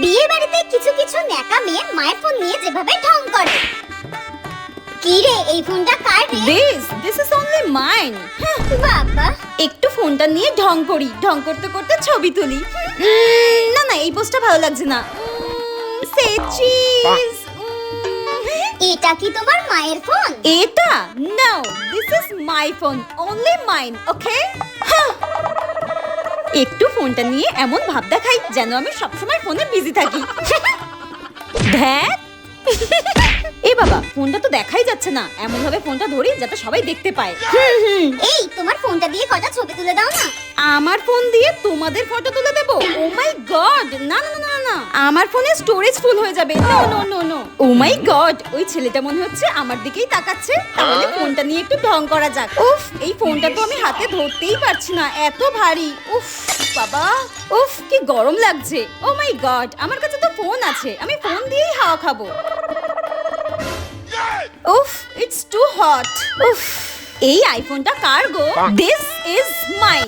বিয়ে বাড়িতে কিছু কিছু ন্যাকা মেয়ে মায়ের ফোন নিয়ে যেভাবে ঢং করে। কি রে এই ফোনটা কার রে? This this is only mine বাবা। একটু ফোনটা নিয়ে ঢং করি ঢং করতে করতে ছবি তুলি। না না এই পোস্টটা ভালো লাগছে না। সে চিজ এটা কি তোমার মায়ের ফোন? এটা? No this is my phone only mine okay একটু ফোনটা নিয়ে এমন ভাব দেখাই যেন আমি সবসময় ফোনে বিজি থাকি। এ বাবা ফোনটা তো দেখাই যাচ্ছে না। এমন ভাবে ফোনটা ধরি যাতে সবাই দেখতে পায়। এই তোমার ফোনটা দিয়ে কটা ছবি তুলে দাও না? আমার ফোন দিয়ে তোমাদের ফটো তুলে দেবো? ও মাই গড না না না আমার ফোনে স্টোরেজ ফুল হয়ে যাবে। No no no no oh my god ওই ছেলেটা মনে হচ্ছে আমার দিকেই তাকাচ্ছে। তাহলে ফোনটা নিয়ে একটু ঢং করা যাক। উফ এই ফোনটা তো আমি হাতে ধরতেই পারছি না এত ভারী। উফ বাবা। উফ কি গরম লাগছে। ও মাই গড আমার কাছে তো ফোন আছে আমি ফোন দিয়েই হাওয়া খাব। উফ ইটস টু হট উফ এই আইফোনটা কার গো? This is mine